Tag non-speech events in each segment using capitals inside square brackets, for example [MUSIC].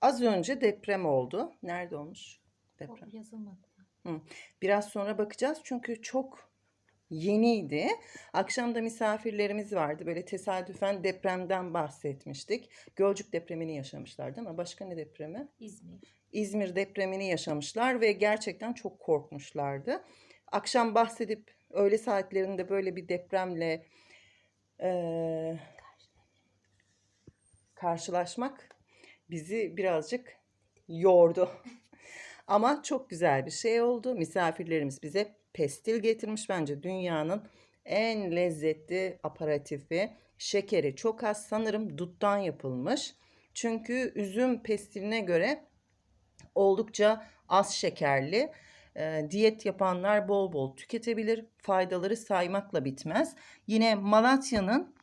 Az önce deprem oldu. Nerede olmuş deprem? O yazılmadı. Biraz sonra bakacağız çünkü çok yeniydi. Akşam da misafirlerimiz vardı. Böyle tesadüfen depremden bahsetmiştik. Gölcük depremini yaşamışlar değil mi? Başka ne depremi? İzmir. İzmir depremini yaşamışlar ve gerçekten çok korkmuşlardı. Akşam bahsedip öğle saatlerinde böyle bir depremle eee, karşılaşmak bizi birazcık yordu. [LAUGHS] Ama çok güzel bir şey oldu. Misafirlerimiz bize pestil getirmiş. Bence dünyanın en lezzetli aparatifi. Şekeri çok az sanırım duttan yapılmış. Çünkü üzüm pestiline göre oldukça az şekerli. E, diyet yapanlar bol bol tüketebilir. Faydaları saymakla bitmez. Yine Malatya'nın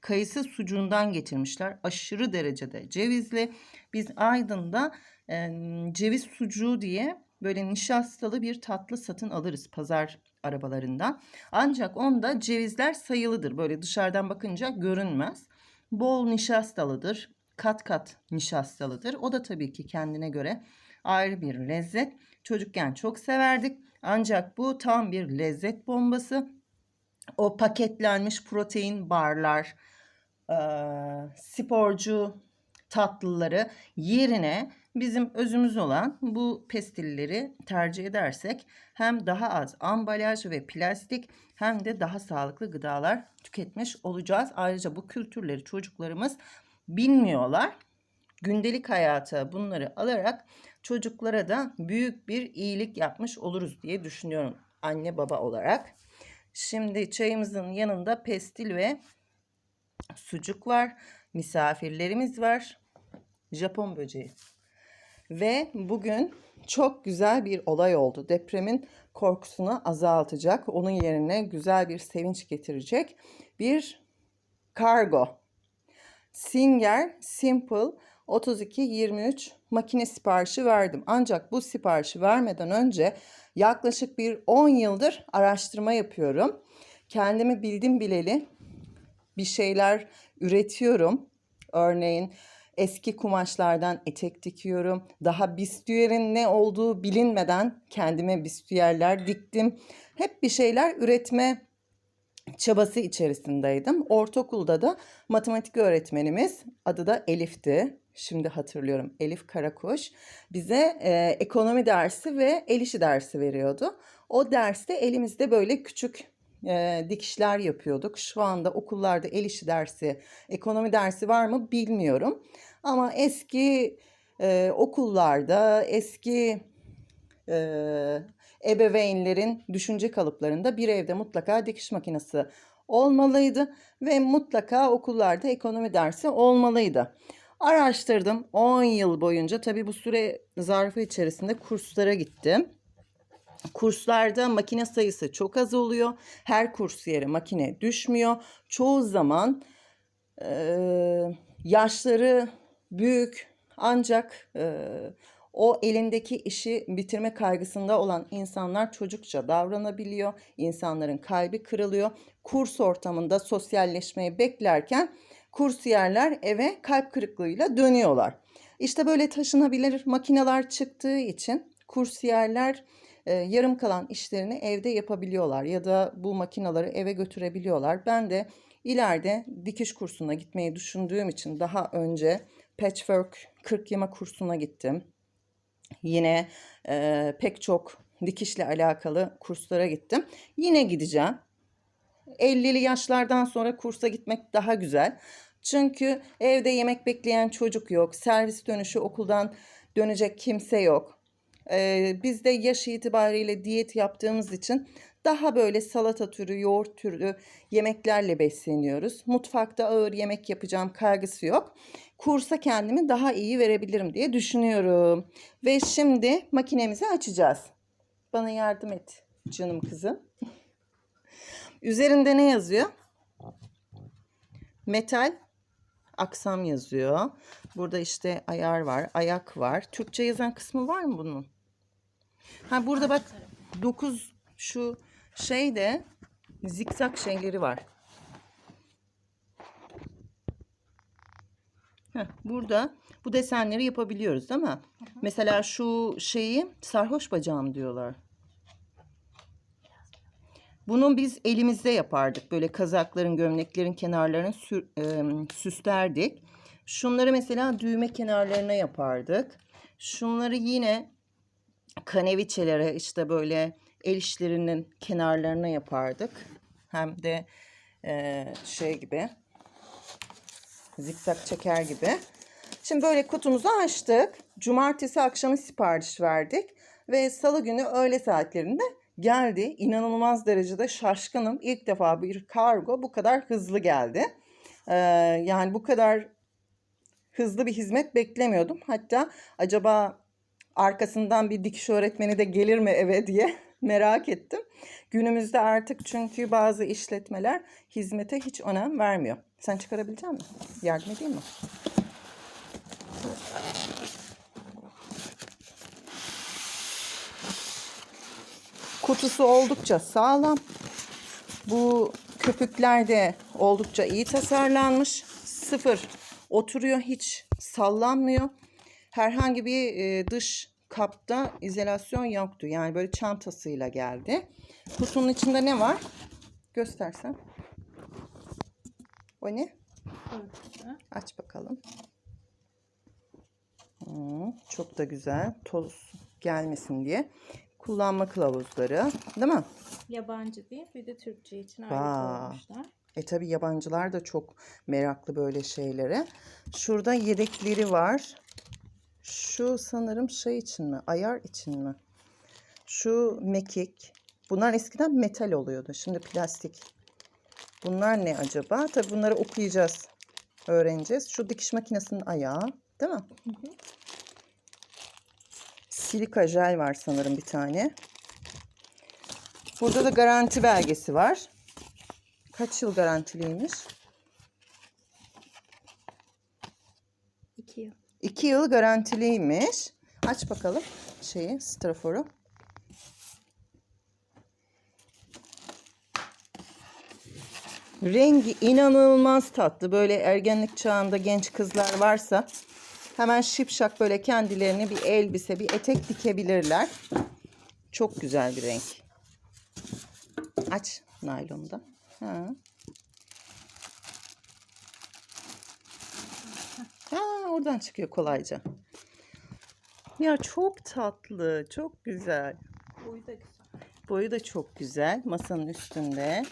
kayısı sucuğundan getirmişler. Aşırı derecede cevizli. Biz Aydın'da e, ceviz sucuğu diye böyle nişastalı bir tatlı satın alırız pazar arabalarından. Ancak onda cevizler sayılıdır. Böyle dışarıdan bakınca görünmez. Bol nişastalıdır. Kat kat nişastalıdır. O da tabii ki kendine göre ayrı bir lezzet. Çocukken çok severdik. Ancak bu tam bir lezzet bombası. O paketlenmiş protein barlar, sporcu tatlıları yerine bizim özümüz olan bu pestilleri tercih edersek hem daha az ambalaj ve plastik hem de daha sağlıklı gıdalar tüketmiş olacağız. Ayrıca bu kültürleri çocuklarımız bilmiyorlar. Gündelik hayata bunları alarak çocuklara da büyük bir iyilik yapmış oluruz diye düşünüyorum anne baba olarak. Şimdi çayımızın yanında pestil ve sucuk var. Misafirlerimiz var. Japon böceği. Ve bugün çok güzel bir olay oldu. Depremin korkusunu azaltacak, onun yerine güzel bir sevinç getirecek bir kargo. Singer Simple 3223 makine siparişi verdim. Ancak bu siparişi vermeden önce yaklaşık bir 10 yıldır araştırma yapıyorum. Kendimi bildim bileli bir şeyler üretiyorum. Örneğin eski kumaşlardan etek dikiyorum. Daha bistüyerin ne olduğu bilinmeden kendime bistüyerler diktim. Hep bir şeyler üretme çabası içerisindeydim. Ortaokulda da matematik öğretmenimiz adı da Elif'ti. Şimdi hatırlıyorum Elif Karakuş bize e, ekonomi dersi ve el işi dersi veriyordu. O derste elimizde böyle küçük e, dikişler yapıyorduk. Şu anda okullarda el işi dersi, ekonomi dersi var mı bilmiyorum. Ama eski e, okullarda, eski e, ebeveynlerin düşünce kalıplarında bir evde mutlaka dikiş makinesi olmalıydı ve mutlaka okullarda ekonomi dersi olmalıydı. Araştırdım 10 yıl boyunca tabii bu süre zarfı içerisinde kurslara gittim. Kurslarda makine sayısı çok az oluyor. Her kurs yere makine düşmüyor. Çoğu zaman e, yaşları büyük ancak e, o elindeki işi bitirme kaygısında olan insanlar çocukça davranabiliyor. İnsanların kalbi kırılıyor. Kurs ortamında sosyalleşmeyi beklerken kursiyerler eve kalp kırıklığıyla dönüyorlar. İşte böyle taşınabilir makineler çıktığı için kursiyerler e, yarım kalan işlerini evde yapabiliyorlar ya da bu makinaları eve götürebiliyorlar. Ben de ileride dikiş kursuna gitmeyi düşündüğüm için daha önce patchwork kırk yama kursuna gittim. Yine e, pek çok dikişle alakalı kurslara gittim. Yine gideceğim. 50'li yaşlardan sonra kursa gitmek daha güzel. Çünkü evde yemek bekleyen çocuk yok. Servis dönüşü okuldan dönecek kimse yok. Ee, biz de yaş itibariyle diyet yaptığımız için daha böyle salata türü, yoğurt türü yemeklerle besleniyoruz. Mutfakta ağır yemek yapacağım kaygısı yok. Kursa kendimi daha iyi verebilirim diye düşünüyorum. Ve şimdi makinemizi açacağız. Bana yardım et canım kızım. Üzerinde ne yazıyor? Metal aksam yazıyor. Burada işte ayar var, ayak var. Türkçe yazan kısmı var mı bunun? Ha burada bak 9 şu şeyde zikzak şeyleri var. Heh, burada bu desenleri yapabiliyoruz değil mi? Mesela şu şeyi sarhoş bacağım diyorlar. Bunu biz elimizde yapardık. Böyle kazakların, gömleklerin kenarlarını sür- e, süslerdik. Şunları mesela düğme kenarlarına yapardık. Şunları yine kaneviçelere işte böyle el işlerinin kenarlarına yapardık. Hem de e, şey gibi zikzak çeker gibi. Şimdi böyle kutumuzu açtık. Cumartesi akşamı sipariş verdik. Ve salı günü öğle saatlerinde geldi. İnanılmaz derecede şaşkınım. İlk defa bir kargo bu kadar hızlı geldi. Ee, yani bu kadar hızlı bir hizmet beklemiyordum. Hatta acaba arkasından bir dikiş öğretmeni de gelir mi eve diye [LAUGHS] merak ettim. Günümüzde artık çünkü bazı işletmeler hizmete hiç önem vermiyor. Sen çıkarabilecek misin? Yardım edeyim mi? Kutusu oldukça sağlam. Bu köpükler de oldukça iyi tasarlanmış. Sıfır oturuyor hiç sallanmıyor. Herhangi bir e, dış kapta izolasyon yoktu. Yani böyle çantasıyla geldi. Kutunun içinde ne var? Göstersen. O ne? Aç bakalım. Hmm, çok da güzel. Toz gelmesin diye. Kullanma kılavuzları. Değil mi? Yabancı değil bir de Türkçe için ayrı koymuşlar. E tabi yabancılar da çok meraklı böyle şeylere. Şurada yedekleri var. Şu sanırım şey için mi? Ayar için mi? Şu mekik. Bunlar eskiden metal oluyordu. Şimdi plastik. Bunlar ne acaba? Tabi bunları okuyacağız. Öğreneceğiz. Şu dikiş makinesinin ayağı. Değil mi? Silika jel var sanırım bir tane. Burada da garanti belgesi var. Kaç yıl garantiliymiş? İki yıl. 2 yıl garantiliymiş. Aç bakalım şeyi, straforu. Rengi inanılmaz tatlı. Böyle ergenlik çağında genç kızlar varsa hemen şipşak böyle kendilerine bir elbise, bir etek dikebilirler. Çok güzel bir renk. Aç naylonu da. Ha. Ha, oradan çıkıyor kolayca. Ya çok tatlı, çok güzel. Boyu da güzel. Boyu da çok güzel. Masanın üstünde.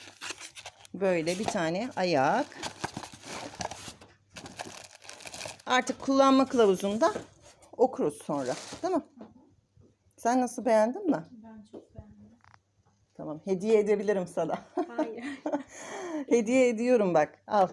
Böyle bir tane ayak. Artık kullanma kılavuzunda okuruz sonra. Değil mi? Sen nasıl beğendin mi? Ben çok beğendim. Tamam. Hediye edebilirim sana. Hayır. [LAUGHS] Hediye ediyorum bak. Al.